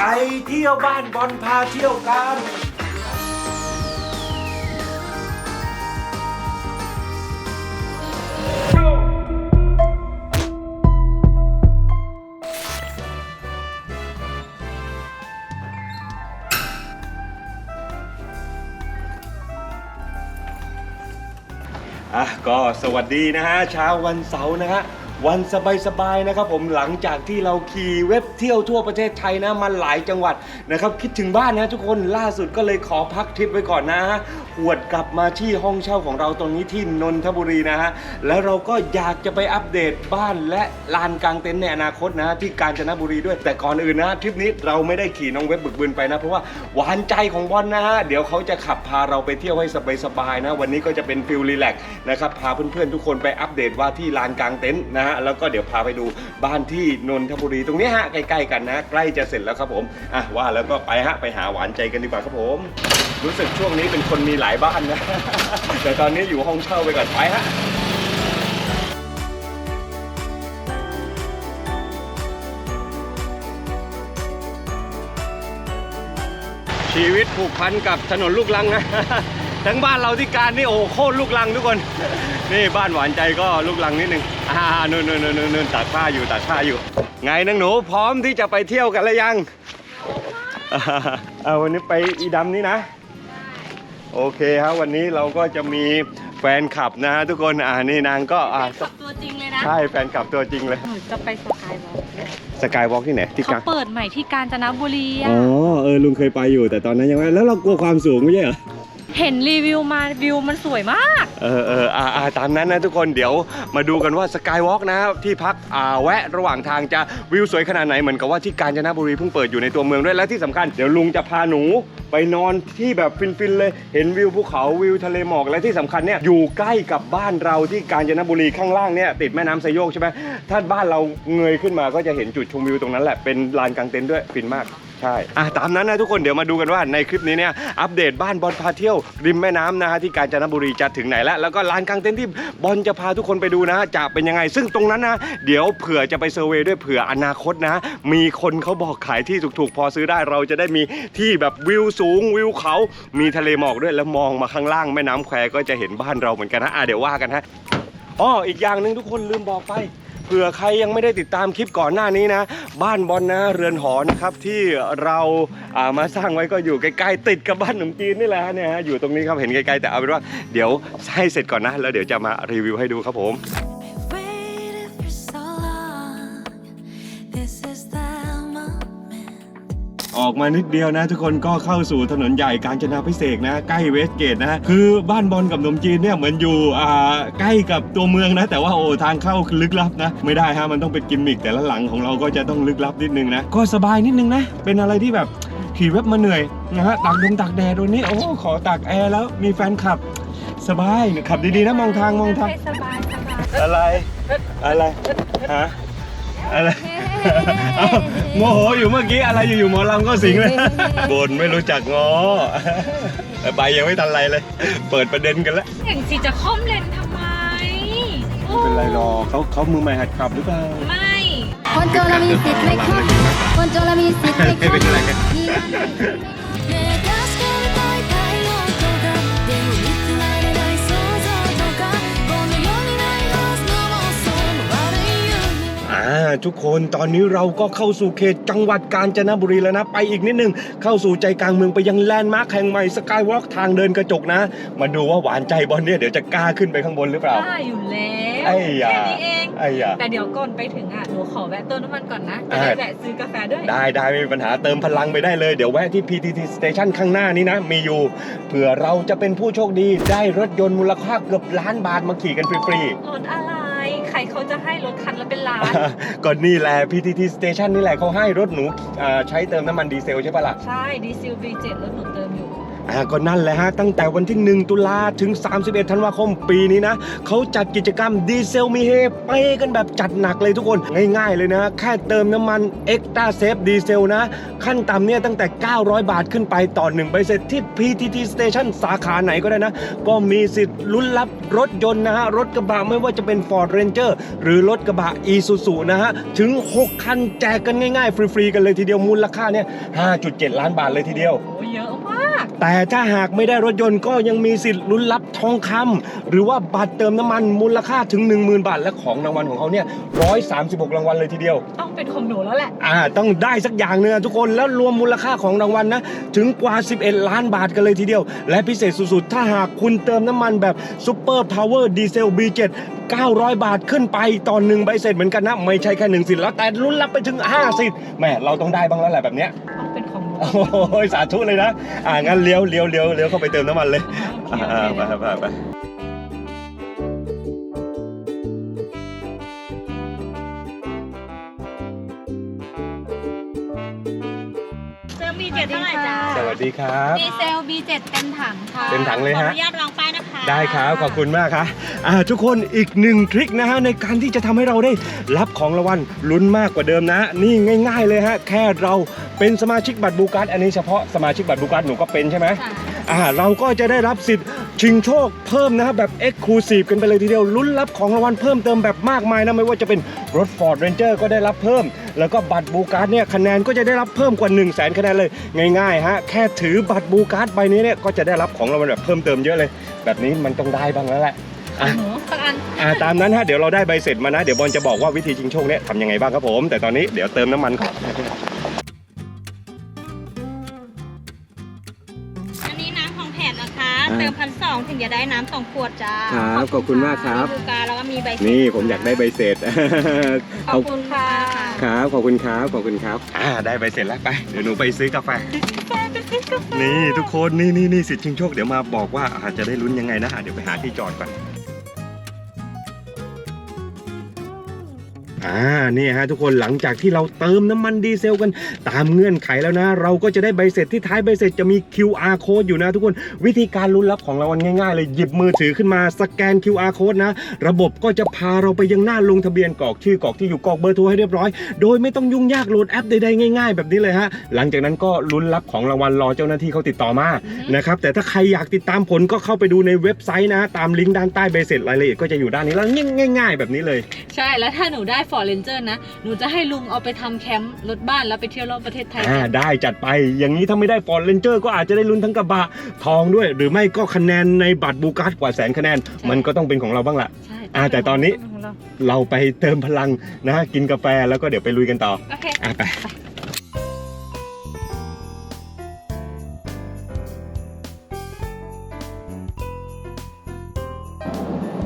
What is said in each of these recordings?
ไปเที่ยวบ้านบอลพาเที่ยวกันอะก็สวัสดีนะฮะเช้าวันเสาร์นะฮะ วันสบายๆนะครับผมหลังจากที่เราขี่เว็บเที่ยวทั่วประเทศไทยนะมาหลายจังหวัดนะครับคิดถึงบ้านนะทุกคนล่าสุดก็เลยขอพักทริปไว้ก่อนนะฮะหวดกลับมาที่ห้องเช่าของเราตรงนี้ที่นนทบุรีนะฮะแล้วเราก็อยากจะไปอัปเดตบ้านและลานกลางเต็นท์ในอนาคตนะที่กาญจนบุรีด้วย แต่ก่อนอื่นนะทริปนี้เราไม่ได้ขี่น้องเว็บบึกบืนไปนะเพราะว่าหวานใจของบอลนะฮะเดี๋ยวเขาจะขับพาเราไปเที่ยวให้สบายๆนะ วันนี้ก็จะเป็นฟิลรีแลกซ์นะครับพาเพื่อนๆทุกคนไปอัปเดตว่าที่ลานกลางเต็นท์นะฮะแล้วก็เดี๋ยวพาไปดูบ้านที่นนทบุรีตรงนี้ฮะใกล้ๆกันนะใกล้จะเสร็จแล้วครับผมอะว่าแล้วก็ไปฮะไปหาหวานใจกันดีกว่าครับผม รู้สึกช่วงนี้เป็นคนมีหลายบ้านนะแต่ตอนนี้อยู่ห้องเช่าไปก่อนไปฮะชีวิตผูกพันกับถนนลูกลังนะทั้งบ้านเราที่การนี่โอ้โหโคตรลูกลังทุกคน นี่บ้านหวานใจก็ลูกลังนิดนึง อ่านู่นนู่นนู่นนู่นตากผ้าอยู่ตากผ้าอยู่ ไงนางหนูพร้อมที่จะไปเที่ยวกันแล้วยังอ่าเอาวันนี้ไปอีดำนี่นะ โอเคครับวันนี้เราก็จะมีแฟนคลับนะฮะทุกคนอ่านี่นางก็อ่าขับตัวจริงเลยนะใช่แฟนคลับตัวจริงเลยหนูจะไปสกายวอล์กสกายวอล์กที่ไหนที่เขากาเปิดใหม่ที่กาญจนบุรีอ๋อะอเออลุงเคยไปอยู่แต่ตอนนั้นยังไม่แล้วเรากลัวความสูงไม่ใช่เหรอเห็นรีวิวมาวิวมันสวยมาก เออเอออ่าอ่าตามนั้นนะทุกคนเดี๋ยวมาดูกันว่าสกายวอล์กนะที่พักอ่าแวะระหว่างทางจะวิวสวยขนาดไหนเหมือนกับว่าที่กาญจนบุรีเพิ่งเปิดอยู่ในตัวเมืองด้วยและที่สำคัญเดี๋ยวลุงจะพาหนูไปนอนที่แบบฟินๆเลยเห็นวิวภูเขาวิวทะเลหมอกและที่สำคัญเนี่ยอยู่ใกล้กับบ้านเราที่กาญจนบุรีข้างล่างเนี่ยติดแม่น้ำไซโยกใช่ไหมถ้าบ้านเราเงยขึ้นมาก็จะเห็นจุดชมวิวตรงนั้นแหละเป็นลานกลางเต็นท์ด้วยฟินมาก ใช่อะตามนั้นนะทุกคนเดี๋ยวมาดูกันว่าในคลิปนี้เนี่ยอัปเดตบ้านบอลพาเที่ยวริมแม่น้ำนะฮะที่กาญจนบุรีจะถึงไหนแล้วแล้วก็ลานกลางเต็นท์ที่บอลจะพาทุกคนไปดูนะจะเป็นยังไง ซึ่งตรงนั้นนะเดี๋ยวเผื่อจะไปเซอร์เวย์ด้วยเผื่ออนาคตนะ มีคนเขาบอกขายที่ถูกๆ พอซื้อได้เราจะได้มีที่แบบวิวสูงวิวเขา มีทะเลหมอกด้วยแล้วมองมาข้างล่างแม่น้ำแควก็จะเห็นบ้านเราเหมือนกันนะอะเดี๋ยวว่ากันฮะอ้ออีกอย่างหนึ่งทุกคนลืมบอกไป เผื่อใครยังไม่ได้ติดตามคลิปก่อนหน้านี้นะ บ้านบอลนะเรือนหอนะครับที่เราามาสร้างไว้ก็อยู่ใกล้ๆติดกับบ้านหนุ่มจีนนี่แหละเนี่ยฮะอยู่ตรงนี้ครับเห็นไกลๆแต่เอาเป็นว่าเดี๋ยวให้เสร็จก่อนนะแล้วเดี๋ยวจะมารีวิวให้ดูครับผม ออกมานิดเดียวนะ ทุกคนก็เข้าสู่ถนนใหญ่กาญจนาพิเศษกนะ ใกล้เวสเกตนะ คือบ้านบอลกับหนมจีนเนี่ยเหมือนอยู่อ่าใกล้กับตัวเมืองนะ แต่ว่าโอ้ทางเข้าลึกลับนะ ไม่ได้ฮะมันต้องเป็นกิมมิคแต่ละหลังของเราก็จะต้องลึกลับนิดนึงนะ ก็สบายนิดนึงนะ เป็นอะไรที่แบบขี่เว็บมาเหนื่อยนะฮะตากดงตากแดดตัวนี้โอ้ขอตากแอร์แล้วมีแฟนขับ สบายขับดีๆนะมองทางมองทาง สบายสบายอะไรอะไรฮะอะไร โมโหอยู่เมื่อกี้อะไรอยู่ๆหมอลำก็สิงเลยบนไม่รู้จักงอไปยังไม่ทันไรเลย เปิดประเด็นกันแล้วอย่างสิจะค่อมเลนทำไมเป็นไรรอเขาเขามือใหม่หัดขับหรือเปล่าไม่ คนจนเรามีสิทธิ์ไหมครับคนจนเรามีสิทธิ์ไหมครับ อ่าทุกคนตอนนี้เราก็เข้าสู่เขตจังหวัดกาญจนบุรีแล้วนะ ไปอีกนิดนึง เข้าสู่ใจกลางเมืองไปยังแลนด์มาร์คแห่งใหม่สกายวอล์กทางเดินกระจกนะ มาดูว่าหวานใจบอลเนี่ยเดี๋ยวจะกล้าขึ้นไปข้างบนหรือเปล่า ได้อยู่แล้วไอ้ยา แค่นี้เอง ไอ้ยา แต่เดี๋ยวก่อนไปถึงอะหนูขอแวะเติมน้ำมันก่อนนะจะได้อ่าแวะซื้อกาแฟด้วย ได้ได้ไม่มีปัญหาเติมพลังไปได้เลย เดี๋ยวแวะที่ PTT Station ข้างหน้านี้นะ มีอยู่เผื่อเราจะเป็นผู้โชคดีได้รถยนต์มูลค่าเกือบล้านบาทมาขี่กันฟรีรถอะไร ใครเขาจะให้รถคันละเป็นล้านๆก็นี่แหละ PTT Station นี่แหละเขาให้รถหนูอ่าใช้เติมน้ำมันดีเซลใช่ปะล่ะ ใช่ ดีซิล B7 รถหนูเติมอยู่ อ่าก็นั่นแหละฮะ ตั้งแต่วันที่ 1 ตุลาถึง 31 ธันวาคมปีนี้นะเขาจัดกิจกรรมดีเซลมีเฮไปกันแบบจัดหนักเลยทุกคน ง่ายๆเลยนะ แค่เติมน้ำมันเอ็กตาเซฟดีเซลนะ ขั้นต่ำเนี่ยตั้งแต่ 900 บาทขึ้นไปต่อ1ใบเสร็จที่ PTT Station สาขาไหนก็ได้นะ ก็มีสิทธิ์ลุ้นรับรถยนต์นะฮะ รถกระบะไม่ว่าจะเป็น Ford Ranger หรือรถกระบะ Isuzu นะฮะ ถึง 6 คันแจกกันง่ายๆ ฟรีๆกันเลยทีเดียวมูลค่าเนี่ย5.7 ล้านบาทเลยทีเดียวโอ้เยอะมาก แต่ถ้าหากไม่ได้รถยนต์ก็ยังมีสิทธิ์ลุ้นรับทองคำหรือว่าบัตรเติมน้ำมันมูลค่าถึง 10,000 บาท และของรางวัลของเขาเนี่ย136รางวัลเลยทีเดียว ต้องเป็นของหนูแล้วแหละ อ่า ต้องได้สักอย่างเนื้อะทุกคนแล้วรวมมูลค่าของรางวัลนะถึงกว่า 11 ล้านบาทกันเลยทีเดียว และพิเศษสุดๆ ถ้าหากคุณเติมน้ำมันแบบซูเปอร์พาวเวอร์ดีเซล B7 900 บาทขึ้นไปต่อหนึ่งใบเสร็จเหมือนกันนะ ไม่ใช่แค่หนึ่งสิทธิ์แล้วแต่ลุ้นรับไปถึง5สิทธิ์แหมเราต้องได้บ้างแล้วแหละแบบเนี้ยต้องเป็นของหนู โอ้ยสาธุเลยนะ อ่างั้นเลี้ยวเลี้ยวเลี้ยวเลี้ยวเข้าไปเติมน้ำมันเลยโอเคอ่าโอเคไปไปไปเจอมีเจ็ดเท่าไหร่จ้าสวัสดีครับ ดีเซล B7 เต็มถังค่ะเต็มถังเลยขอฮะอนุญาตลองป้ายนะคะ ได้ครับขอบคุณมากครับอ่าทุกคนอีกหนึ่งทริคนะฮะในการที่จะทำให้เราได้รับของรางวัลลุ้นมากกว่าเดิมนะ นี่ง่าย ๆ เลยฮะแค่เราเป็นสมาชิกบัตรบูการ์ดอันนี้เฉพาะสมาชิกบัตรบูการ์ดหนูก็เป็นใช่ไหมค่ะอ่าเราก็จะได้รับสิทธิ์ ชิงโชคเพิ่มนะฮะแบบ e x c l u s i v e กันไปเลยทีเดียวลุ้นรับของรางวัลเพิ่มเติมแบบมากมายนะไม่ว่าจะเป็นรถ Ford Ranger ก็ได้รับเพิ่ม แล้วก็บัตรบูการ์ดเนี่ยคะแนนก็จะได้รับเพิ่มกว่า 1 0 0 0 0แสนคะแนนเลยง่ายๆฮะแค่ถือบัตรบูการ์ดใบนี้เนี่ยก็จะได้รับของรางวัลแบบเพิ่มเติมเยอะเลย แบบนี้มันต้องได้บ้างแล้วแหละขอะองหนูสักอันอ่าตามนั้นฮะเดี๋ยวเราได้ใบเสร็จมานะ เดี๋ยวบอลจะบอกว่าวิธีชิงโชคเนี่ยทำยังไงบ้างครับผม แต่ตอนนี้เดี๋ยวเติมน้ำมันก่อนอัน องถึงจะได้น้ำสองขวดจ้าครับขอบคุณมากครับมีบูการแล้วก็มีใบนี่ผมอยากได้ใบเสร็จขอบคุณค่ะครับขอบคุณครับขอบคุณครับอ่าได้ใบเสร็จแล้วไปเดี๋ยวหนูไปซื้อกาแฟนี่ทุกคนนี่นี่นี่สิทธิ์ชิงโชคเดี๋ยวมาบอกว่าอาจจะได้ลุ้นยังไงนะอะเดี๋ยวไปหาที่จอดก่อน อ่านี่ฮะทุกคนหลังจากที่เราเติมน้ำมันดีเซลกันตามเงื่อนไขแล้วนะ เราก็จะได้ใบเสร็จที่ท้ายใบเสร็จจะมี QR code อยู่นะทุกคนวิธีการลุ้นรับของรางวัลง่ายๆ เลยหยิบมือถือขึ้นมาสแกน QR code นะ ระบบก็จะพาเราไปยังหน้าลงทะเบียนกรอกชื่อกรอกที่อยู่กรอกเบอร์โทรให้เรียบร้อย โดยไม่ต้องยุ่งยากโหลดแอปใดๆง่าย ๆ แบบนี้เลยฮะหลังจากนั้นก็ลุ้นรับของรางวัลรอเจ้าหน้าที่เขาติดต่อมานะครับแต่ถ้าใครอยากติดตามผลก็เข้าไปดูในเว็บไซต์นะ ตามลิงก์ด้านใต้ใบเสร็จรายละเอียดก็จะอยู่ด้านนี้แล้วง่ายๆ แบบนี้เลย ใช่แล้วถ้าหนูได้ฟอร์เรนเจอร์นะ หนูจะให้ลุงเอาไปทำแคมป์รถบ้านแล้วไปเที่ยวรอบประเทศไทยอ่ากันได้จัดไป อย่างนี้ถ้าไม่ได้ฟอร์เรนเจอร์ก็อาจจะได้ลุ้นทั้งกระบะทองด้วย หรือไม่ก็คะแนนในบัตรบูการ์ดกว่าแสนคะแนน มันก็ต้องเป็นของเราบ้างละใช่อ่าแต่ตอนนี้ของเราเราไปเติมพลังนะกินกาแฟแล้วก็เดี๋ยวไปลุยกันต่อโอเคอะไป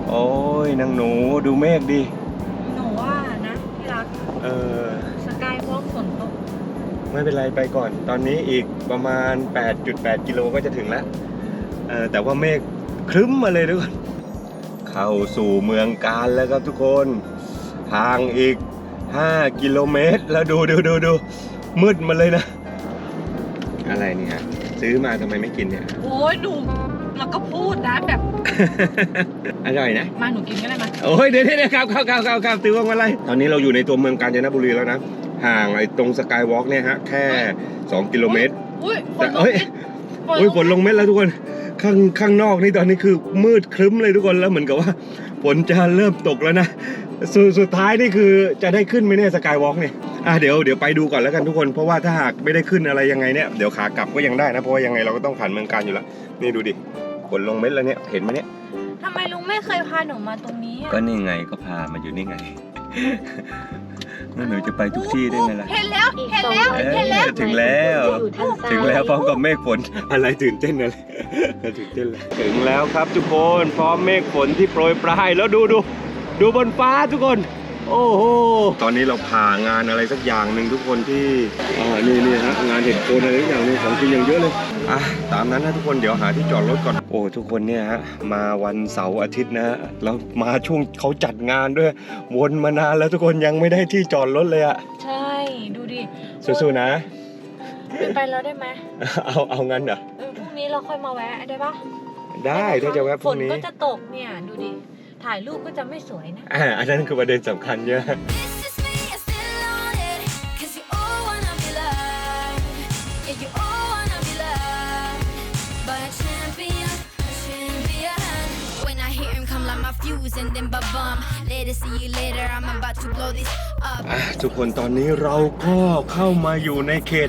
โอ้ยนางหนูดูเมฆดิ เออสกายวอล์กฝนตกไม่เป็นไรไปก่อน ตอนนี้อีกประมาณ 8.8 กิโลก็จะถึงแล้วเออแต่ว่าเมฆครึ้มมาเลยทุกคนเข้าสู่เมืองการแล้วครับทุกคน ทางอีก 5 กิโลเมตร แล้วดูดูดูดูมืดมาเลยนะ อะไรเนี่ยฮะซื้อมาทำไมไม่กินเนี่ย โอ้ยหนู แล้วก็พูดนะแบบ อร่อยนะ มาหนูกินก็ได้มาโอ้ยเดี๋ยวเดี๋ยวครับครับครับครับครับตื้อว่าอะไรตอนนี้เราอยู่ในตัวเมืองกาญจนบุรีแล้วนะ ห่างไอ้ตรงสกายวอล์กเนี่ยฮะ แค่ 2 กิโลเมตร อุ้ยฝแต่นตกเอ้ยนิด โอ้ยฝนลงเม็ดแล้วทุกคน ข้างข้างนอกนี่ตอนนี้คือมืดครึ้มเลยทุกคนแล้วเหมือนกับว่าฝนจะเริ่มตกแล้วนะสดสุดท้ายนี่คือจะได้ขึ้นไหมเนี่ยสกายวอล์กเนี่ย อะเดี๋ยวเดี๋ยวไปดูก่อนแล้วกันทุกคนเพราะว่าถ้าหากไม่ได้ขึ้นอะไรยังไงเนี่ยเดี๋ยวขากลับก็ยังได้นะเพราะว่ายังไงเราก็ต้องผ่านเมืองการอยู่แล้วนี่ดูดิฝนลงเม็ดแล้วเนี่ยเห็นไหมเนี่ยทำไมลุงไม่เคยพาหนูมาตรงนี้อะก็นี่ไงก็พามาอยู่นี่ไงนั่นหนูจะไปทุกที่ได้ไงล่ะเห็นแล้ว เห็นแล้วเอ้ยเห็นแล้วถึงแล้วอยู่ทางซ้ายถึงแล้วพร้อมกับเมฆฝน อะไรตื่นเต้นอะไรตื่นเต้นเลยถึงแล้วครับทุกคนพร้อมเมฆฝนที่โปรยปลายแล้วดูดูดูบนฟ้าทุกคน โอ้โห ตอนนี้เราผ่างานอะไรสักอย่างหนึ่งทุกคนที่อ่านี่นี่ฮะงานเห็ดโคนอะไรสักอย่างหนึงของกินอย่างเยอะเลยอะตามนั้นนะทุกคนเดี๋ยวหาที่จอดรถก่อนโอ้ทุกคนเนี่ยฮะมาวันเสาร์อาทิตย์นะฮะแล้วมาช่วงเขาจัดงานด้วย วนมานานแล้วทุกคนยังไม่ได้ที่จอดรถเลยอะใช่ ดูดิสู้ๆนะ ไปแล้วได้ไหมเอาเอางั้นเหรอเออพรุ่งนี้นี้เราค่อยมาแวะได้ปะได้ถ้าจะแวะพฝรุ่งนนี้ก็จะตกเนี่ย ดูดิ ถ่ายรูปก็จะไม่สวยนะอ่าอันนั้นคือประเด็นสำคัญเยอะ and then ba-bum. Later, see you later, I'm about to blow this up. อะทุกคนตอนนี้เราก็เข้ามาอยู่ในเขต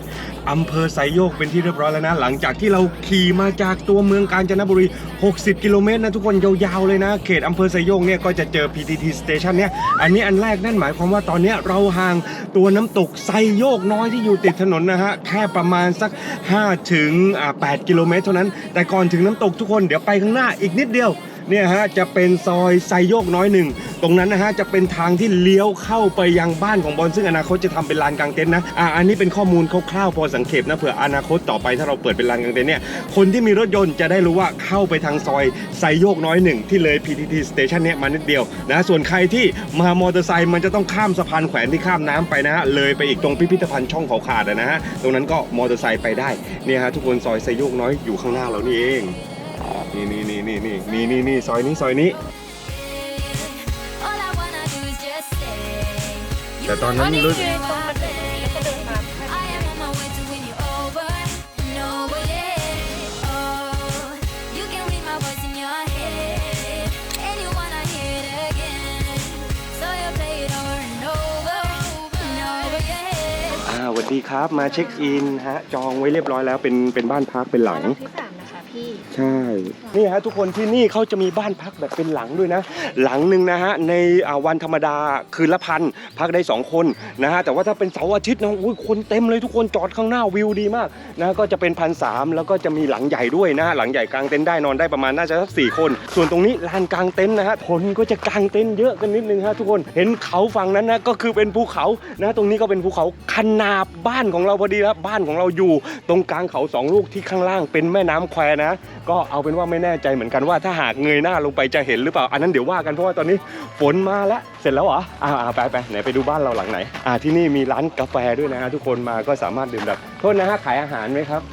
อำเภอไซโยกเป็นที่เรียบร้อยแล้วนะ หลังจากที่เราขี่มาจากตัวเมืองกาญจนบุรี 60 กิโลเมตรนะทุกคนยาวๆเลยนะ เขตอำเภอไซโยกเนี่ยก็จะเจอ PTT Station เนี่ยอันนี้อันแรกนั่นหมายความว่าตอนเนี้ยเราห่างตัวน้ำตกไซโยกน้อยที่อยู่ติดถนนนะฮะแค่ประมาณสัก 5 ถึงอ่า8กิโลเมตรเท่านั้น แต่ก่อนถึงน้ำตกทุกคนเดี๋ยวไปข้างหน้าอีกนิดเดียว เนี่ยฮะจะเป็นซอยไซโยกน้อยหนึ่งตรงนั้นนะฮะจะเป็นทางที่เลี้ยวเข้าไปยังบ้านของบอลซึ่งอนาคตจะทำเป็นลานกลางเต็นท์นะอ่าอันนี้เป็นข้อมูลคร่าวๆพอสังเขปนะเผื่ออนาคตต่อไปถ้าเราเปิดเป็นลานกลางเต็นท์เนี่ยคนที่มีรถยนต์จะได้รู้ว่าเข้าไปทางซอยไซโยกน้อยหนึ่งที่เลย PTT Station เนี่ยมานิดเดียวนะส่วนใครที่มามอเตอร์ไซค์มันจะต้องข้ามสะพานแขวนที่ข้ามน้ำไปนะฮะเลยไปอีกตรงพิพิธภัณฑ์ช่องเขาขาดนะฮะตรงนั้นก็มอเตอร์ไซค์ไปได้เนี่ยฮะทุกคนซอยไซโยกน้อยอยู่ข้างหน้าเรานี่เอง นี่นี่นี่นี่นี่นี่นี่นี่ซอยนี้ซอยนี้ All I wanna do is just stay. You แต่ตอนนั้น know รู้ you're my แล้วก็เดิน babe. มา I am on my way to win you over. No, but yeah. Oh, you can read my voice in your head. And you wanna hear it again. So you play it over and over. No, but yeah. อ่าสวัสดีครับมาเช็คอินฮะ จองไว้เรียบร้อยแล้วเป็นเป็นบ้านพักเป็นหลังที่สามนะคะ พี่ ใช่ นี่ฮะทุกคนที่นี่เขาจะมีบ้านพักแบบเป็นหลังด้วยนะ หลังหนึ่งนะฮะในอ่าวันธรรมดาคืนละพันพักได้ 2 คนนะฮะแต่ว่าถ้าเป็นเสาร์อาทิตย์นะอุ้ยคนเต็มเลยทุกคนจอดข้างหน้าวิวดีมากนะก็จะเป็นพันสามแล้วก็จะมีหลังใหญ่ด้วยนะฮะหลังใหญ่กลางเต็นท์ได้นอนได้ประมาณน่าจะสักสี่คน ส่วนตรงนี้ลานกลางเต็นท์นะฮะคนก็จะกางเต็นท์เยอะกันนิดนึงฮะทุกคนเห็นเขาฝั่งนั้นนะก็คือเป็นภูเขานะตรงนี้ก็เป็นภูเขาขนาบบ้านของเราพอดีครับบ้านของเราอยู่ ตรงกลางเขาสองลูกที่ข้างล่างเป็นแม่น้ำแควนะก็เอาเป็นว่าไม่แน่ใจเหมือนกันว่าถ้าหากเงยหน้าลงไปจะเห็นหรือเปล่าอันนั้นเดี๋ยวว่ากันเพราะว่าตอนนี้ฝนมาแล้วเสร็จแล้วเหรออ่าๆไปไปไหนไปดูบ้านเราหลังไหนอ่าที่นี่มีร้านกาแฟด้วยนะฮะทุกคนมาก็สามารถดื่มแบบโทษนะฮะขายอาหารไหมครับ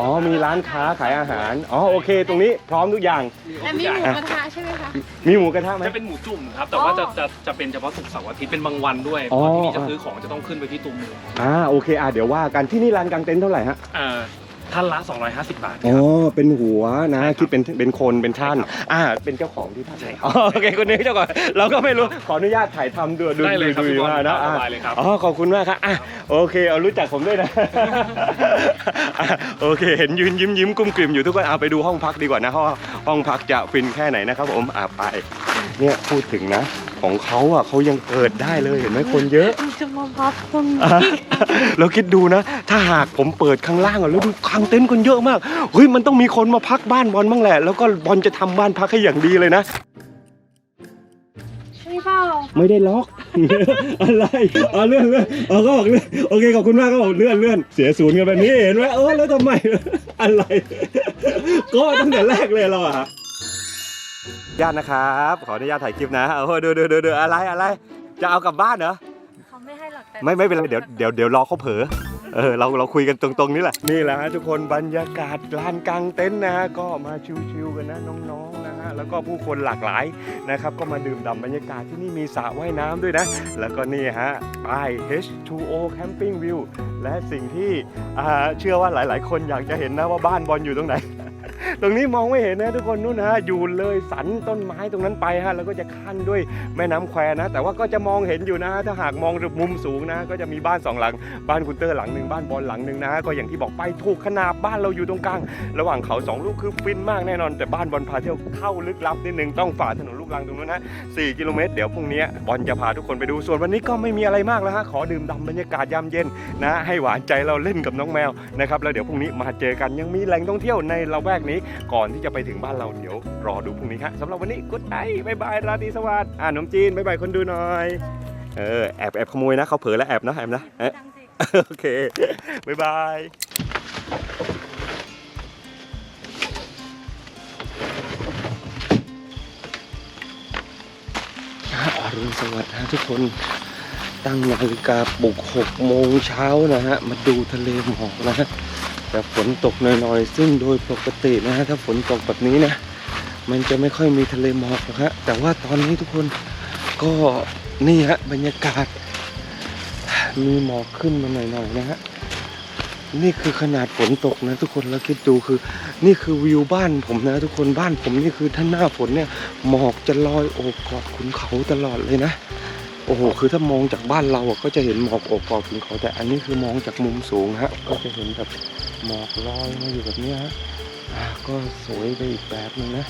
อ๋อมีร้านค้าขายอาหารอ๋อโอเค ตรงนี้พร้อมทุกอย่างและมีหมูกระทะใช่ไหมคะ มีหมูกระทะไหม จะเป็นหมูจุ่มครับ แต่ว่าจะจะจะเป็นเฉพาะศุกร์เสาร์อาทิตย์เป็นบางวันด้วยอ๋อตอนที่นี่จะซื้อของจะต้องขึ้นไปที่ตัวเมืองอ่าโอเคอ่าเดี๋ยวว่ากันที่นี่ร้านกางเต็นท์เท่าไหร่ฮะเอ่อ ท่านละ 250 บาทคอ๋อ รับ เป็นหัวนะคิดเป็นเป็นคนเป็นท่าน อ่า เป็นเจ้าของที่ท่านใช่ครับอ๋อโอเคคนนี้เจ้าของเราก็ไม่รู้ขออนุญาตถ่ายทำดูดูได้เลยครับดูพี่บอลมานะสอะบายเลยครับ อ๋อขอบคุณมากครับอะโอเคเอารู้จักผมด้วยนะ อะโอเค เห็นยืนยิ้มยิ้มกุ้มกลิ่มอยู่ทุกคนเอาไปดูห้องพักดีกว่านะห้องห้องพักจะฟินแค่ไหนนะครับผมอะไป เนี่ยพูดถึงนะ ของเขาอะเขายังเปิดได้เลยเห็นไหมคนเยอะ จะมาพักตรงอะแล้วคิดดูนะ ถ้าหากผมเปิดข้างล่างอะแล้วดูข้างเต็นท์คนเยอะมากเฮ้ยมันต้องมีคนมาพักบ้านบอลบ้างแหละ แล้วก็บอลจะทำบ้านพักให้อย่างดีเลยนะ ใช่เปล่าไม่ได้ล็อก อะไรอ๋อเลื่อนเลื่อนอ๋อก็บอกเลื่อนโอเคขอบคุณมากก็บอกเลื่อนเลื่อนเสียศูนย์กันแบบนี้เห็นไหมเออแล้วทำไม อะไร ก็ตั้งแต่แรกเลยเราอะ ญาตินะครับ ขออนุญาตถ่ายคลิปนะโอ้โหดูดูดูดูอะไรอะไรจะเอากลับบ้านเหรอเขาไม่ให้หรอกแต่ไม่ไม่เป็นไรเดี๋ยวเดี๋ยวเดี๋ยวรอเขาเผลอเออเราเราคุยกันตรงๆนี่แหละนี่แหละฮะทุกคนบรรยากาศลานกลางเต็นท์นะฮะก็มาชิวๆกันนะน้องๆนะฮะแล้วก็ผู้คนหลากหลายนะครับ ก็มาดื่มด่ำบรรยากาศที่นี่มีสระว่ายน้ำด้วยนะ แล้วก็นี่ฮะป้าย H2O Camping View และสิ่งที่อ่าเชื่อว่าหลายๆ คนอยากจะเห็นนะว่าบ้านบอลอยู่ตรงไหน ตรงนี้มองไม่เห็นนะทุกคนนู่นนะฮะอยู่เลยสันต้นไม้ตรงนั้นไปฮะแล้วก็จะขั้นด้วยแม่น้ำแควนะ แต่ว่าก็จะมองเห็นอยู่นะถ้าหากมองจากมุมสูงนะ ก็จะมีบ้านสองหลัง บ้านคุณเตอร์หลังหนึ่งบ้านบอลหลังหนึ่งนะก็อย่างที่บอกไปถูกขนาบบ้านเราอยู่ตรงกลาง ระหว่างเขาสองลูกคือฟินมากแน่นอน แต่บ้านบอลพาเที่ยวเข้าลึกลับนิดนึงต้องฝ่าถนนลูกรังตรงนู้นนะ4กิโลเมตรเดี๋ยวพรุ่งนี้บอลจะพาทุกคนไปดูส่วนวันนี้ก็ไม่มีอะไรมากแล้วฮะขอดื่มด่ำบรรยากาศยามเย็นนะ ให้หวานใจเราเล่นกับน้องแมวนะครับแล้วเดี๋ยวพรุ่งนี้มาเจอกันยังมีแหล่งท่องเที่ยวในละแวกนี้ ก่อนที่จะไปถึงบ้านเราเดี๋ยวรอดูพรุ่งนี้ฮะสำหรับวันนี้กุ๊ดไนบายบายราตรีสวัสดิ์อ่าขนมจีนบายบายคนดูหน่อยเออแอบแอบขโมยนะเขาเผลอแล้วแอบนะแอบนะเอ๊ะโอเคบายบายอรุณสวัสดิ์ฮะทุกคนตั้งนาฬิกาปลุก6โมงเช้านะฮะ มาดูทะเลหมอกนะฮะ แต่ฝนตกหน่อยๆ ซึ่งโดยปกตินะฮะถ้าฝนตกแบบนี้นะ มันจะไม่ค่อยมีทะเลหมอกหรอกฮะแต่ว่าตอนนี้ทุกคนก็นี่ฮะบรรยากาศ มีหมอกขึ้นมาหน่อยๆนะฮะนี่คือขนาดฝนตกนะทุกคนแล้วคิดดูคือ นี่คือวิวบ้านผมนะ ทุกคนบ้านผมนี่คือถ้าหน้าฝนเนี่ยหมอกจะลอยโอบกอดขุนเขาตลอดเลยนะ โอ้โห คือถ้ามองจากบ้านเราอะก็จะเห็นหมอกอบกอดขุนเขาแต่อันนี้คือมองจากมุมสูงฮะ ก็จะเห็นแบบหมอกลอยมาอยู่แบบนี้ฮะก็สวยไปอีกแบบนึงนะ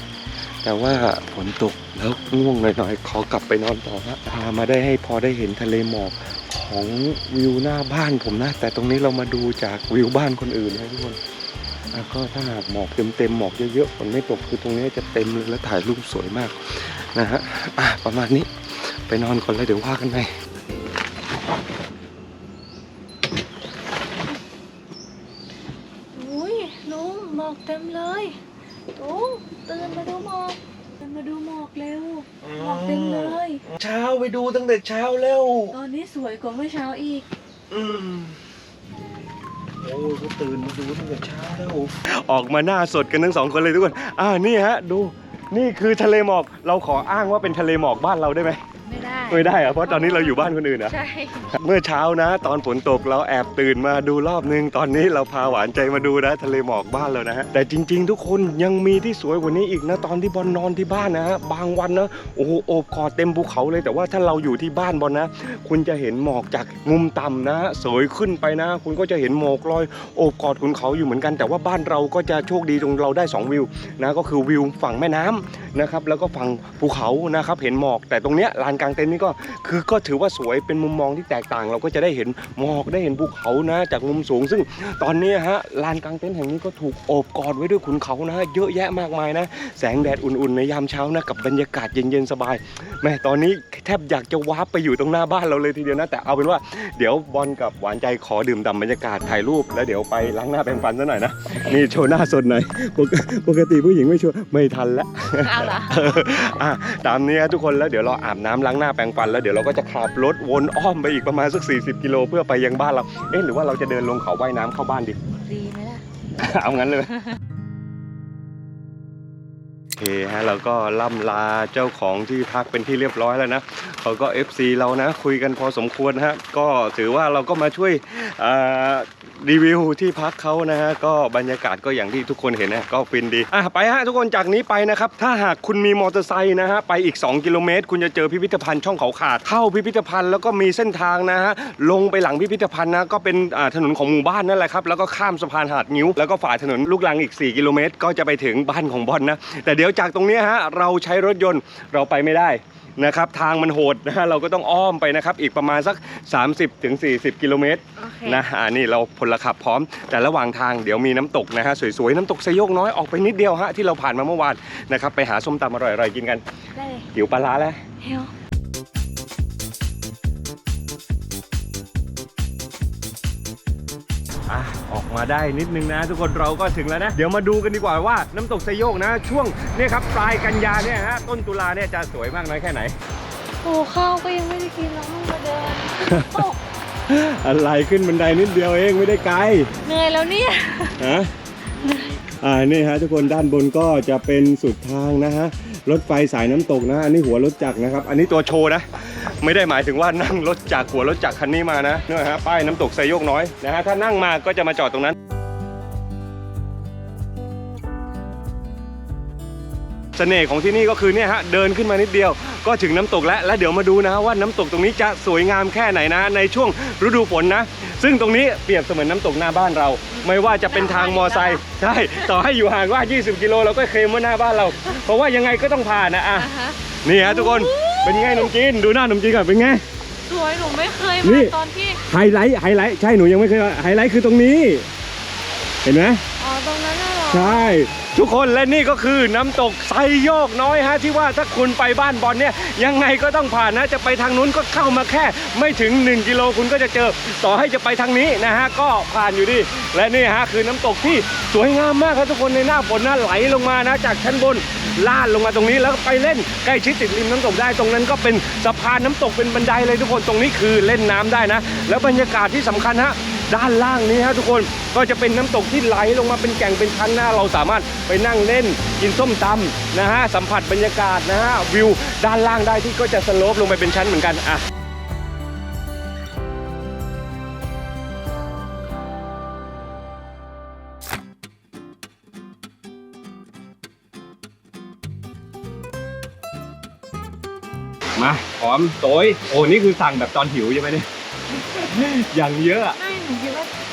แต่ว่าฝนตกแล้วง่วงหน่อยๆ ขอกลับไปนอนต่อฮะพามาได้ให้พอได้เห็นทะเลหมอกของวิวหน้าบ้านผมนะ แต่ตรงนี้เรามาดูจากวิวบ้านคนอื่นนะทุกคนก็ถ้าหากหมอกเต็มๆหมอกเยอะๆฝนไม่ตกคือตรงนี้จะเต็มเลยแล้วถ่ายรูปสวยมากนะฮะประมาณนี้ ไปนอนก่อนแล้วเดี๋ยวว่ากันใหม่อุ้ยลุงหมอกเต็มเลยลุงตื่นมาดูหมอกตื่นมาดูหมอกเร็วหมอกเต็มเลย เช้าไปดูตั้งแต่เช้าแล้ว ตอนนี้สวยกว่าเมื่อเช้าอีก อืมโอ้ก็ตื่นมาดูตั้งแต่เช้าแล้วออกมาหน้าสดกันทั้งสองคนเลยทุกคน อ่านี่ฮะ ดู นี่คือทะเลหมอก เราขออ้างว่าเป็นทะเลหมอกบ้านเราได้ไหม ไม่ได้ไม่ได้อะเพราะตอนนี้เราอยู่บ้านคนอื่นอะใช่ เมื่อเช้านะ ตอนฝนตกเราแอบตื่นมาดูรอบนึง ตอนนี้เราพาหวานใจมาดูนะทะเลหมอกบ้านเรานะฮะแต่จริง ๆ ทุกคนยังมีที่สวยกว่านี้อีกนะตอนที่บอลนอนที่บ้านนะฮะบางวันนะโอ้โหโอบกอดเต็มภูเขาเลยแต่ว่าถ้าเราอยู่ที่บ้านบอลนะ คุณจะเห็นหมอกจากมุมต่ำนะสวยขึ้นไปนะ คุณก็จะเห็นหมอกลอยโอบกอดขุนเขาอยู่เหมือนกัน แต่ว่าบ้านเราก็จะโชคดีตรงเราได้สองวิวนะก็คือวิวฝั่งแม่น้ำนะครับแล้วก็ฝั่งภูเขานะครับเห็นหมอกแต่ตรงเนี้ยลานกลางเต็นท์นี่ก็คือก็ถือว่าสวยเป็นมุมมองที่แตกต่าง เราก็จะได้เห็นหมอกได้เห็นภูเขานะ จากมุมสูง ซึ่งตอนนี้ฮะลานกลางเต็นท์แห่งนี้ก็ถูกโอบกอดไว้ด้วยขุนเขานะเยอะแยะมากมายนะ แสงแดดอุ่นๆในยามเช้านะกับบรรยากาศเย็นๆสบายแม่ตอนนี้แทบอยากจะวาร์ปไปอยู่ตรงหน้าบ้านเราเลยทีเดียวนะแต่เอาเป็นว่าเดี๋ยวบอลกับหวานใจขอดื่มด่ำบรรยากาศถ่ายรูป แล้วเดี๋ยวไปล้างหน้าแปรงฟันซะหน่อยนะนี่โชว์หน้าสดหน่อยปกปกติผู้หญิงไม่โชว์ไม่ทันแล้วเอาเหรออะตามนี้ฮะทุกคนแล้วเดี๋ยวเราอาบน้ำล้างหน้าแปรงฟันแล้วเดี๋ยวเราก็จะขับรถวนอ้อมไปอีกประมาณสัก 40 กิโลเพื่อไปยังบ้านเรา เอ๊ะหรือว่าเราจะเดินลงเขาว่ายน้ำเข้าบ้านดีดีไหมล่ะ เอางั้นเลยโอ เคฮะเราก็ล่ำลาเจ้าของที่พักเป็นที่เรียบร้อยแล้วนะเขาก็ FC เรานะคุยกันพอสมควรฮะก็ถือว่าเราก็มาช่วยรีวิวที่พักเขานะฮะก็บรรยากาศก็อย่างที่ทุกคนเห็นนะก็ฟินดีอะไปฮะทุกคนจากนี้ไปนะครับถ้าหากคุณมีมอเตอร์ไซค์นะฮะไปอีก 2 กิโลเมตร คุณจะเจอพิพิธภัณฑ์ช่องเขาขาดเข้าพิพิธภัณฑ์แล้วก็มีเส้นทางนะฮะลงไปหลังพิพิธภัณฑ์นะก็เป็นถนนของหมู่บ้านนั่นแหละครับแล้วก็ข้ามสะพานหาดงิ้ว แล้วก็ฝ่าถนนลูกลังอีก 4 กิโลเมตร ก็จะไปถึงบ้านของบอลนะแต่เดี๋ยวจากตรงเนี้ยฮะเราใช้รถยนต์เราไปไม่ได้นะครับทางมันโหดนะฮะเราก็ต้องอ้อมไปนะครับอีกประมาณสัก 30-40ถึง40กิโลเมตรโอเคนะอ่านี่เราพลขับพร้อม แต่ระหว่างทางเดี๋ยวมีน้ำตกนะฮะสวยๆน้ำตกไซโยกน้อยออกไปนิดเดียวฮะที่เราผ่านมาเมื่อวานนะครับไปหาส้มตำอร่อยๆกินกันได้เลยหิวปลาร้าแล้ว อะออกมาได้นิดนึงนะ ทุกคนเราก็ถึงแล้วนะ เดี๋ยวมาดูกันดีกว่าว่าน้ำตกไซโยกนะ ช่วงเนี่ยครับปลายกันยาเนี่ยฮะต้นตุลาเนี่ยจะสวยมากน้อยแค่ไหนโอ้ข้าวก็ยังไม่ได้กินแล้วมึงมาเดินตกอะไรขึ้นบันไดนิดเดียวเองไม่ได้ไกลเหนื่อยแล้วเนี่ยฮะอ่านี่ฮะทุกคนด้านบนก็จะเป็นสุดทางนะฮะ รถไฟสายน้ำตกนะ อันนี้หัวรถจักรนะครับ อันนี้ตัวโชว์นะ ไม่ได้หมายถึงว่านั่งรถจักรหัวรถจักรคันนี้มานะเนี่ยฮะป้ายน้ำตกไซโยกน้อยนะฮะถ้านั่งมาก็จะมาจอดตรงนั้น เสน่ห์ของที่นี่ก็คือเนี่ยฮะเดินขึ้นมานิดเดียว ก็ถึงน้ำตกแล้วแล้วเดี๋ยวมาดูนะฮะว่าน้ำตกตรงนี้จะสวยงามแค่ไหนนะ ในช่วงฤดูฝนนะ ซึ่งตรงนี้เปรียบเสมือนน้ำตกหน้าบ้านเรา ไม่ว่าจะเป็นทางมอไซค์ใช่ต่อให้อยู่ห่างว่า 20 กิโลเราก็เคลมว่าหน้าบ้านเรา เพราะว่ายังไงก็ต้องผ่านนะอะอะฮะนี่ฮะทุกคนเป็นไงหนมจีนดูหน้าหนมจีนก่อนเป็นไงสวยหนูไม่เคยนี่มาตอนที่ไฮไลท์ไฮไลท์ใช่หนูยังไม่เคยมาไฮไลท์คือตรงนี้ เห็นไหมอ๋อตรงนั้นน่ะเหรอใช่ ทุกคนและนี่ก็คือน้ำตกไซโยกน้อยฮะที่ว่าถ้าคุณไปบ้านบอลเนี่ยยังไงก็ต้องผ่านนะจะไปทางนู้นก็เข้ามาแค่ ไม่ถึง 1 กิโลคุณก็จะเจอ ต่อให้จะไปทางนี้นะฮะก็ผ่านอยู่ดี และนี่ฮะคือน้ำตกที่สวยงามมากครับทุกคนในหน้าฝนนะไหลลงมานะจากชั้นบนลาดลงมาตรงนี้แล้วไปเล่นใกล้ชิดติดริมน้ำตกได้ตรงนั้นก็เป็นสะพานน้ำตกเป็นบันไดเลยทุกคนตรงนี้คือเล่นน้ำได้นะ แล้วบรรยากาศที่สำคัญฮะด้านล่างนี้ฮะทุกคน ก็จะเป็นน้ำตกที่ไหลลงมาเป็นแก่งเป็นชั้นนะเราสามารถไปนั่งเล่นกินส้มตำนะฮะสัมผัสบรรยากาศนะฮะวิวด้านล่างได้ที่ก็จะสโลปลงไปเป็นชั้นเหมือนกันอะมาพร้อมโต้ยโอ้นี่คือสั่งแบบตอนหิวใช่ไหมเนี่ยอย่างเยอะอะไม่หนู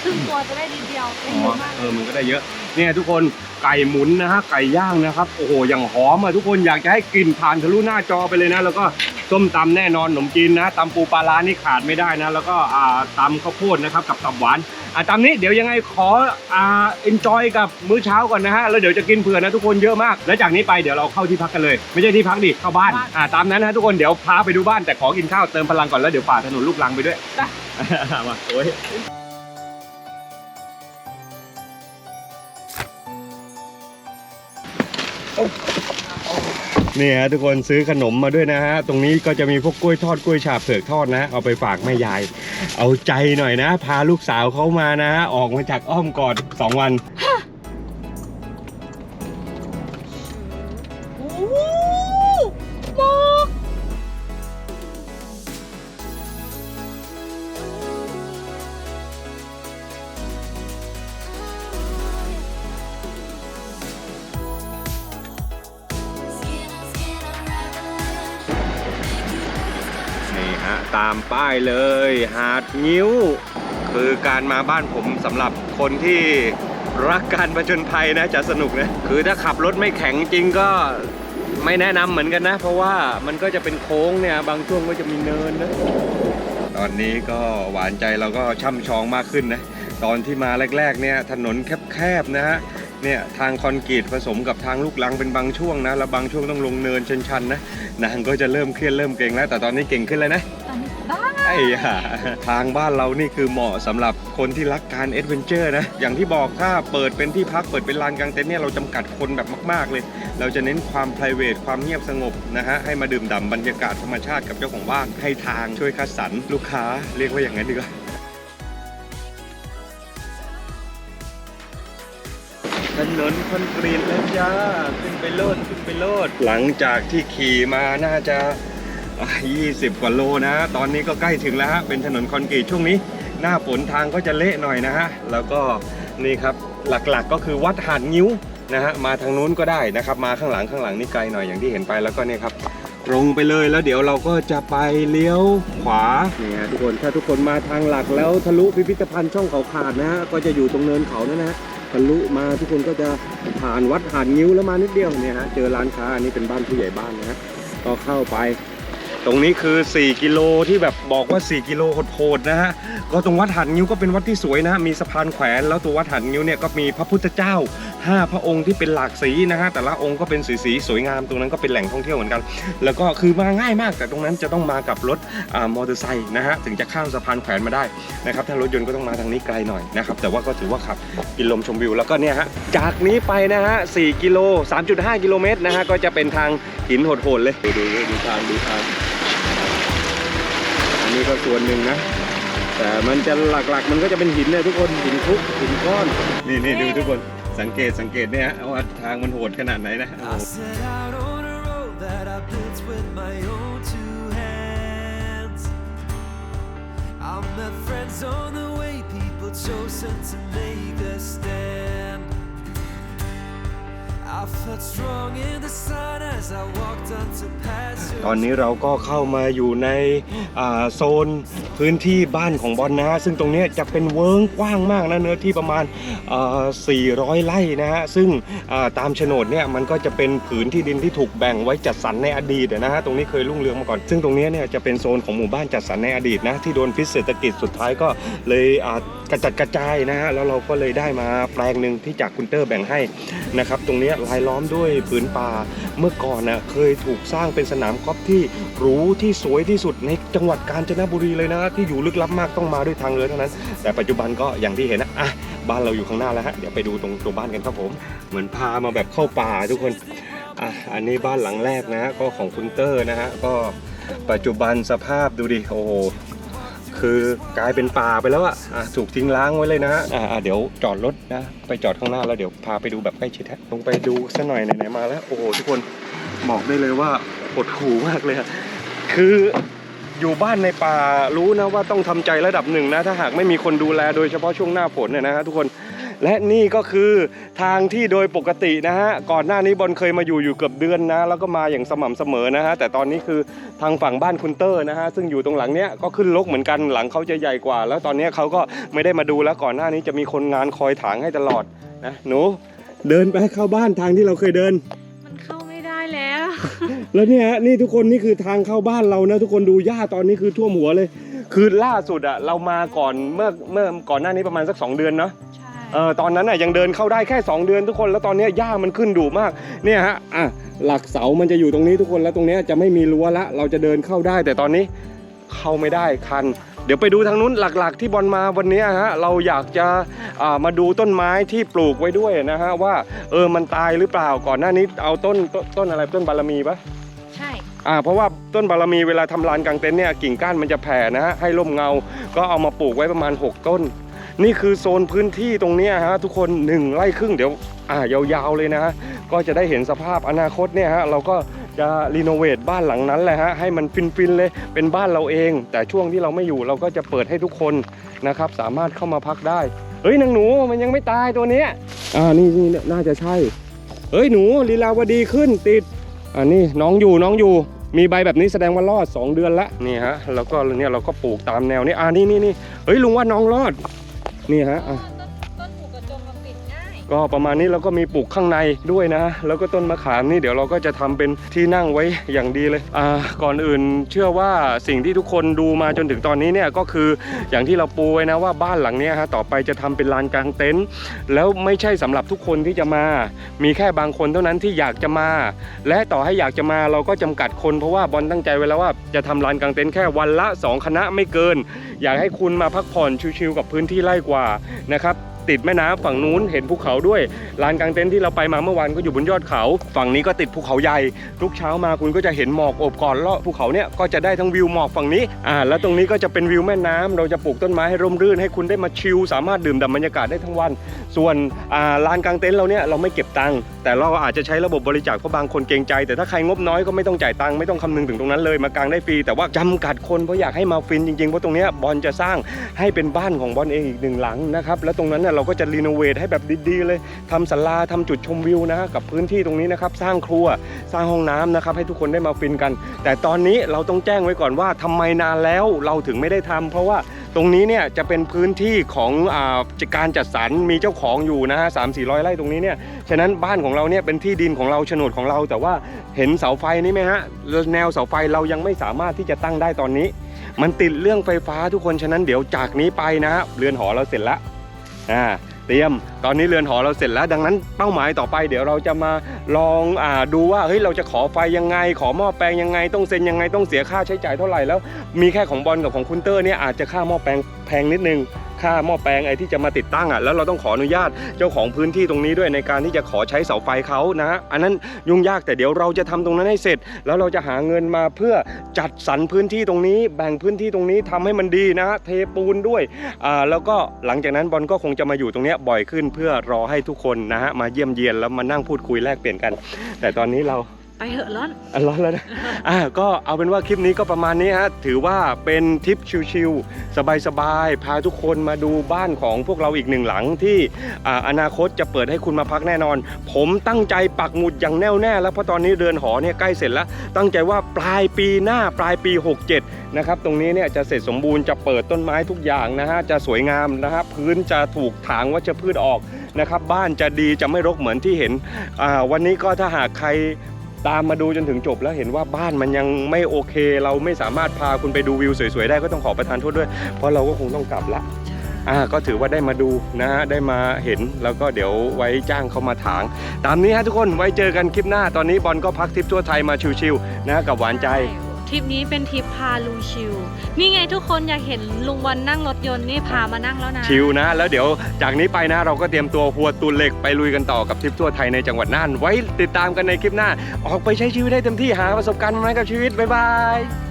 คิดว่าครึ่งตัวจะได้นิดเดียวไม่อ๋เยออะมากเออมันก็ได้เยอะเนี่ยทุกคนไก่หมุนนะฮะไก่ย่างนะครับโอ้โหอย่างหอมอะทุกคนอยากจะให้กลิ่นผ่านทะลุหน้าจอไปเลยนะ แล้วก็ส้มตำแน่นอนขนมจีนนะตำปูปลาร้านี่ขาดไม่ได้นะ แล้วก็อ่าตำข้าวโพดนะครับกับตับหวานอะตำนี้เดี๋ยวยังไงขออ่าเอนจอยกับมื้อเช้าก่อนนะฮะแล้วเดี๋ยวจะกินเผื่อนะทุกคนเยอะมาก แล้วจากนี้ไปเดี๋ยวเราเข้าที่พักกันเลย ไม่ใช่ที่พักดิเข้าบ้านอ่าตามนั้นนะทุกคนเดี๋ยวพาไปดูบ้านแต่ขอกินข้าวเติมพลังก่อนแล้วเดี๋ยวฝ่าถนนลูกลังไปด้วยมาโอ้ย นี่ฮะทุกคนซื้อขนมมาด้วยนะฮะ ตรงนี้ก็จะมีพวกกล้วยทอดกล้วยฉาบเผือกทอดนะ เอาไปฝากแม่ยาย เอาใจหน่อยนะ พาลูกสาวเขามานะ ออกมาจากอ้อมกอด2วัน เลย หาดงิ้ว คือการมาบ้านผมสำหรับคนที่รักการผจญภัยนะจะสนุกนะ คือถ้าขับรถไม่แข็งจริงก็ไม่แนะนำเหมือนกันนะ เพราะว่ามันก็จะเป็นโค้งเนี่ย บางช่วงก็จะมีเนินนะ ตอนนี้ก็หวานใจเราก็ช่ำชองมากขึ้นนะ ตอนที่มาแรก ๆ เนี่ยถนนแคบๆนะฮะเนี่ยทางคอนกรีตผสมกับทางลูกลังเป็นบางช่วงนะแล้วบางช่วงต้องลงเนินชันๆนะนางก็จะเริ่มเครียดเริ่มเก่งแล้ว แต่ตอนนี้เก่งขึ้นแล้วนะตอนนี้บ้าไอ้ห่าทางบ้านเรานี่คือเหมาะสำหรับคนที่รักการเอ็ดเวนเจอร์นะ อย่างที่บอกถ้าเปิดเป็นที่พักเปิดเป็นลานกลางเต็นท์เนี่ยเราจำกัดคนแบบมาก ๆ เลย เราจะเน้นความ p r i v a t ความเงียบสงบนะฮะ ให้มาดื่มด่ำบรรยากาศธรรมชาติกับเจ้าของบ้าน ให้ทางช่วยคัดสรรลูกค้าเรียกว่าอย่างนั้นดีกว่าถนนคอนกรีตแล้วจ้าขึ้นไปโลดขึ้นไปโลด หลังจากที่ขี่มาน่าจะอะ 20 กว่าโลนะ ตอนนี้ก็ใกล้ถึงแล้วฮะ เป็นถนนคอนกรีตช่วงนี้ หน้าฝนทางก็จะเละหน่อยนะฮะ แล้วก็นี่ครับหลักๆก็คือวัดหาดงิ้วนะฮะ มาทางนู้นก็ได้นะครับ มาข้างหลังข้างหลังนี่ไกลหน่อยอย่างที่เห็นไปแล้วก็เนี่ยครับตรงไปเลยแล้วเดี๋ยวเราก็จะไปเลี้ยวขวาเนี่ฮะทุกคนถ้าทุกคนมาทางหลักแล้วทะลุพิพิธภัณฑ์ช่องเขาขาดนะฮะก็จะอยู่ตรงเนินเขานั่นนะฮะทะลุมาทุกคนก็จะผ่านวัดหาดงิ้วแล้วมานิดเดียวเนี่ยฮะเจอร้านค้าอันนี้เป็นบ้านผู้ใหญ่บ้านนะฮะก็เข้าไป ตรงนี้คือ 4 กิโลที่แบบบอกว่า 4 กิโลโหดๆนะฮะก็ตรงวัดหันงิ้วก็เป็นวัดที่สวยนะ มีสะพานแขวนแล้วตัววัดหันงิ้วเนี่ยก็มีพระพุทธเจ้า 5 พระองค์ที่เป็นหลากสีนะฮะแต่ละองค์ก็เป็นสีสีๆสวยงามตรงนั้นก็เป็นแหล่งท่องเที่ยวเหมือนกัน แล้วก็คือมาง่ายมาก แต่ตรงนั้นจะต้องมากับรถอมอเตอร์ไซค์นะฮะถึงจะข้ามสะพานแขวนมาได้นะครับถ้ารถยนต์ก็ต้องมาทางนี้ไกลหน่อยนะครับแต่ว่าก็ถือว่าขับกินลมชมวิวแล้วก็เนี่ยฮะจากนี้ไปนะฮะ4กิโล3.5 กิโลเมตรนะฮะก็จะเป็นทางหินโหดๆเลยดูดูดูทางดูทาง นนี้ก็ส่วนหนึ่งนะ แต่มันจะหลักๆ มันก็จะเป็นหินเนี่ยทุกคนหินคลุกหินก้อน นี่นี่ดูทุกคนสังเกตสังเกตเนี่ยฮะว่าทางมันโหดขนาดไหนนะโอ้โห I set out on a road that I built with my own two hands. I met friends on the way, people chosen to make a stand. ตอนนี้เราก็เข้ามาอยู่ในโซนพื้นที่บ้านของบอลนะฮะซึ่งตรงนี้จะเป็นเวิ้งกว้างมากนะเนื้อที่ประมาณ 400 ไร่นะฮะซึ่งตามโฉนดเนี่ยมันก็จะเป็นผืนที่ดินที่ถูกแบ่งไว้จัดสรรในอดีตนะฮะตรงนี้เคยรุ่งเรืองมาก่อน ซึ่งตรงนี้เนี่ยจะเป็นโซนของหมู่บ้านจัดสรรในอดีตนะที่โดนพิษเศรษฐกิจสุดท้ายก็เลยกระจัดกระจายนะฮะแล้วเราก็เลยได้มาแปลงหนึ่งที่จากคุณเตอร์แบ่งให้นะครับตรงนี้รายล้อมด้วยผืนป่า เมื่อก่อนน่ะเคยถูกสร้างเป็นสนามกอล์ฟที่หรูที่สวยที่สุดในจังหวัดกาญจนบุรีเลยนะ ที่อยู่ลึกลับมากต้องมาด้วยทางเรือเท่านั้น แต่ปัจจุบันก็อย่างที่เห็นนะอะบ้านเราอยู่ข้างหน้าแล้วฮะเดี๋ยวไปดูตรงตัวบ้านกันครับผม เหมือนพามาแบบเข้าป่าทุกคนอะอันนี้บ้านหลังแรกนะฮะก็ของคุณเตอร์นะฮะก็ปัจจุบันสภาพดูดิโอ้โห คคือกลายเป็นป่าไปแล้วอะอะถูกทิ้งล้างไว้เลยนะอะอะเดี๋ยวจอดรถนะ ไปจอดข้างหน้าแล้วเดี๋ยวพาไปดูแบบใกล้ชิดฮะลงไปดูซะหน่อยไหนๆมาแล้ว โอ้โหทุกคนบอกได้เลยว่าปวดหูมากเลยอะคืออยู่บ้านในป่ารู้นะว่าต้องทำใจระดับหนึ่งนะ ถ้าหากไม่มีคนดูแลโดยเฉพาะช่วงหน้าฝนเนี่ยนะฮะทุกคน และนี่ก็คือทางที่โดยปกตินะฮะก่อนหน้านี้บอลเคยมาอยู่อยู่เกือบเดือนนะ แล้วก็มาอย่างสม่ำเสมอนะฮะแต่ตอนนี้คือทางฝั่งบ้านคุณเตอร์นะฮะซึ่งอยู่ตรงหลังเนี้ยก็ขึ้นลกเหมือนกันหลังเขาจะใหญ่กว่า แล้วตอนเนี้ยเขาก็ไม่ได้มาดูแล้วก่อนหน้านี้จะมีคนงานคอยถางให้ตลอดนะหนูเดินไปเข้าบ้านทางที่เราเคยเดิน มันเข้าไม่ได้แล้ว แล้วเนี่ยฮะนี่ทุกคนนี่คือทางเข้าบ้านเรานะ ทุกคนดูหญ้าตอนนี้คือท่วมหัวเลย คือล่าสุดอะเรามาก่อนเมื่อเมื่อก่อนหน้านี้ประมาณสักสองเดือนเนาะใช่ เออตอนนั้นน่ะยังเดินเข้าได้แค่ 2 เดือนทุกคน แล้วตอนเนี้ยหญ้ามันขึ้นดุมากเนี่ยฮะอะหลักเสามันจะอยู่ตรงนี้ทุกคนแล้วตรงเนี้ยจะไม่มีรั้วละเราจะเดินเข้าได้ แต่ตอนนี้เข้าไม่ได้คัน เดี๋ยวไปดูทางนู้นหลักๆ ที่บอลมาวันเนี้ยฮะเราอยากจะอ่ามาดูต้นไม้ที่ปลูกไว้ด้วยนะฮะว่าเออมันตายหรือเปล่าก่อนหน้านี้เอาต้นต้นต้นอะไรต้นบารมีปะใช่อ่าเพราะว่าต้นบารมีเวลาทำลานกลางเต็นท์เนี่ยกิ่งก้านมันจะแผ่นะฮะให้ร่มเงา ก็เอามาปลูกไว้ประมาณ 6 ต้น นี่คือโซนพื้นที่ตรงนี้ฮะทุกคน1ไร่ครึ่งเดี๋ยวอ่ายาวๆเลยนะฮะก็จะได้เห็นสภาพอนาคตเนี่ยฮะเราก็จะรีโนเวทบ้านหลังนั้นแหละฮะให้มันฟินๆเลยเป็นบ้านเราเอง แต่ช่วงที่เราไม่อยู่เราก็จะเปิดให้ทุกคนนะครับ สามารถเข้ามาพักได้เฮ้ยนางหนูมันยังไม่ตายตัวเนี้ยอ่านี่นี่น่าจะใช่เฮ้ยหนูลีลาวดีขึ้นติดอันนี้น้องอยู่น้องอยู่มีใบแบบนี้แสดงว่ารอด 2 เดือนละนี่ฮะแล้วก็เนี่ยเราก็ปลูกตามแนวนี้อ่านี่นี่นี่เฮ้ยลุงว่าน้องรอด นี่ฮะอะ ก็ประมาณนี้เราก็มีปลูกข้างในด้วยนะ แล้วก็ต้นมะขามนี่เดี๋ยวเราก็จะทำเป็นที่นั่งไว้อย่างดีเลยอ่าก่อนอื่นเชื่อว่าสิ่งที่ทุกคนดูมาจนถึงตอนนี้เนี่ยก็คืออย่างที่เราปูไว้นะว่าบ้านหลังนี้ฮะต่อไปจะทำเป็นลานกลางเต็นท์แล้วไม่ใช่สำหรับทุกคนที่จะมา มีแค่บางคนเท่านั้นที่อยากจะมา และต่อให้อยากจะมาเราก็จำกัดคนเพราะว่าบอลตั้งใจไว้แล้วว่าจะทำลานกลางเต็นท์แค่วันละ 2 คณะไม่เกิน อยากให้คุณมาพักผ่อนชิวๆกับพื้นที่ไร่กว่านะครับ ติดแม่น้ำฝั่งนู้นเห็นภูเขาด้วยลานกลางเต็นท์ที่เราไปมาเมื่อวานก็อยู่บนยอดเขา ฝั่งนี้ก็ติดภูเขาใหญ่ ทุกเช้ามาคุณก็จะเห็นหมอกอบก่อนเลาะภูเขาเนี่ยก็จะได้ทั้งวิวหมอกฝั่งนี้อ่าแล้วตรงนี้ก็จะเป็นวิวแม่น้ำเราจะปลูกต้นไม้ให้ร่มรื่นให้คุณได้มาชิลสามารถดื่มด่ำบรรยากาศได้ทั้งวัน ส่วนอ่าลานกลางเต็นท์เราเนี่ยเราไม่เก็บตังค์แต่เราอาจจะใช้ระบบบริจาคเพราะบางคนเกรงใจ แต่ถ้าใครงบน้อยก็ไม่ต้องจ่ายตังค์ไม่ต้องคำนึงถึงตรงนั้นเลยมากางได้ฟรีแต่ว่าจำกัดคนเพราะอยากให้มาฟินจริงๆเพราะตรงนี้บอลจะสร้างให้เป็นบ้านของบอลเองอีกหนึ่งหลังนะครับแล้วตรงนั้นเราก็จะรีโนเวทให้แบบดีๆเลยทำศาลาทำจุดชมวิวนะกับพื้นที่ตรงนี้นะครับสร้างครัวสร้างห้องน้ำนะครับให้ทุกคนได้มาฟินกัน แต่ตอนนี้เราต้องแจ้งไว้ก่อนว่าทำไมนานแล้วเราถึงไม่ได้ทำเพราะว่า ตรงนี้เนี่ยจะเป็นพื้นที่ของอาการจัดสรรมีเจ้าของอยู่นะฮะสามสี่ร้อยไร่ตรงนี้เนี่ยฉะนั้นบ้านของเราเนี่ยเป็นที่ดินของเราโฉนดของเรา แต่ว่าเห็นเสาไฟนี่ไหมฮะแนวเสาไฟเรายังไม่สามารถที่จะตั้งได้ตอนนี้ มันติดเรื่องไฟฟ้าทุกคนฉะนั้นเดี๋ยวจากนี้ไปนะฮะเรือนหอเราเสร็จแล้วอ่า เตรียม ตอนนี้เรือนหอเราเสร็จแล้ว ดังนั้นเป้าหมายต่อไป เดี๋ยวเราจะมาลองอ่าดูว่าเฮ้ยเราจะขอไฟยังไง ขอหม้อแปลงยังไง ต้องเซ็นยังไงต้องเสียค่าใช้จ่ายเท่าไหร่แล้ว มีแค่ของบอลกับของคุณเตอร์เนี่ยอาจจะค่าหม้อแปลงแพงนิดนึง ค่าหม้อแปลงไอ้ที่จะมาติดตั้งอะแล้วเราต้องขออนุญาตเจ้าของพื้นที่ตรงนี้ด้วยในการที่จะขอใช้เสาไฟเขานะฮะอันนั้นยุ่งยากแต่เดี๋ยวเราจะทำตรงนั้นให้เสร็จ แล้วเราจะหาเงินมาเพื่อจัดสรรพื้นที่ตรงนี้ แบ่งพื้นที่ตรงนี้ทำให้มันดีนะฮะเทปูนด้วยอ่าแล้วก็หลังจากนั้นบอลก็คงจะมาอยู่ตรงนี้บ่อยขึ้นเพื่อรอให้ทุกคนนะฮะมาเยี่ยมเยียนแล้วมานั่งพูดคุยแลกเปลี่ยนกัน แต่ตอนนี้เรา ไปเหอะร้อนอันร้อนแล้วนะอ่าก็เอาเป็นว่าคลิปนี้ก็ประมาณนี้ฮะถือว่าเป็นทริปชิลๆสบายๆพาทุกคนมาดูบ้านของพวกเราอีกหนึ่งหลังที่อ่าอนาคตจะเปิดให้คุณมาพักแน่นอน ผมตั้งใจปักหมุดอย่างแน่วแน่แล้วเพราะตอนนี้เรือนหอเนี่ยใกล้เสร็จแล้ว ตั้งใจว่าปลายปีหน้าปลายปี 67 นะครับ ตรงนี้เนี่ยจะเสร็จสมบูรณ์จะเปิดต้นไม้ทุกอย่างนะฮะจะสวยงามนะฮะพื้นจะถูกถางวัชพืชออกนะครับบ้านจะดีจะไม่รกเหมือนที่เห็นอ่าวันนี้ก็ถ้าหากใคร ตามมาดูจนถึงจบแล้วเห็นว่าบ้านมันยังไม่โอเค เราไม่สามารถพาคุณไปดูวิวสวยๆได้ก็ต้องขอประทานโทษด้วย เพราะเราก็คงต้องกลับละอ่าก็ถือว่าได้มาดูนะฮะได้มาเห็นแล้วก็เดี๋ยวไว้จ้างเขามาถาง ตามนี้ฮะทุกคนไว้เจอกันคลิปหน้าตอนนี้บอลก็พักทริปทั่วไทยมาชิวๆนะกับหวานใจ ทริปนี้เป็นทริปพาลุงชิว นี่ไงทุกคนอยากเห็นลุงวันนั่งรถยนต์นี่พามานั่งแล้วนะชิวนะ แล้วเดี๋ยวจากนี้ไปนะเราก็เตรียมตัวหัวตูนเหล็กไปลุยกันต่อกับทริปทั่วไทยในจังหวัดน่าน ไว้ติดตามกันในคลิปหน้า ออกไปใช้ชีวิตได้เต็มที่หาประสบการณ์ใหม่กับชีวิตบ๊ายบาย